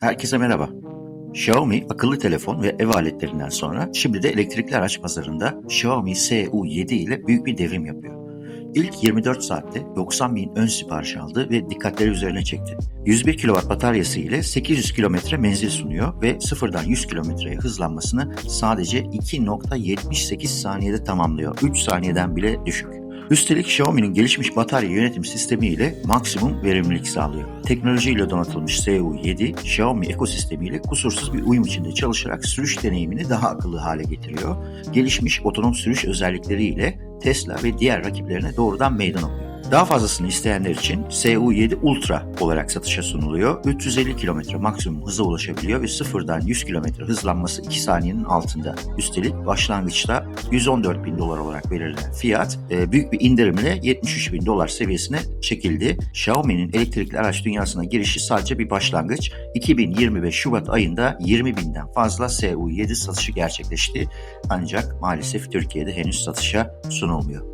Herkese merhaba. Xiaomi akıllı telefon ve ev aletlerinden sonra şimdi de elektrikli araç pazarında Xiaomi SU7 ile büyük bir devrim yapıyor. İlk 24 saatte 90 bin ön sipariş aldı ve dikkatleri üzerine çekti. 101 kW bataryası ile 800 km menzil sunuyor ve sıfırdan 100 kilometreye hızlanmasını sadece 2.78 saniyede tamamlıyor. 3 saniyeden bile düşük. Üstelik Xiaomi'nin gelişmiş batarya yönetim sistemi ile maksimum verimlilik sağlıyor. Teknolojiyle donatılmış SU7, Xiaomi ekosistemiyle kusursuz bir uyum içinde çalışarak sürüş deneyimini daha akıllı hale getiriyor. Gelişmiş otonom sürüş özellikleriyle Tesla ve diğer rakiplerine doğrudan meydan okuyor. Daha fazlasını isteyenler için SU7 Ultra olarak satışa sunuluyor. 350 km maksimum hıza ulaşabiliyor ve sıfırdan 100 km hızlanması 2 saniyenin altında. Üstelik başlangıçta 114 bin dolar olarak belirlenen fiyat e, büyük bir indirimle 73 bin dolar seviyesine çekildi. Xiaomi'nin elektrikli araç dünyasına girişi sadece bir başlangıç. 2025 Şubat ayında 20 binden fazla SU7 satışı gerçekleşti. Ancak maalesef Türkiye'de henüz satışa sunulmuyor.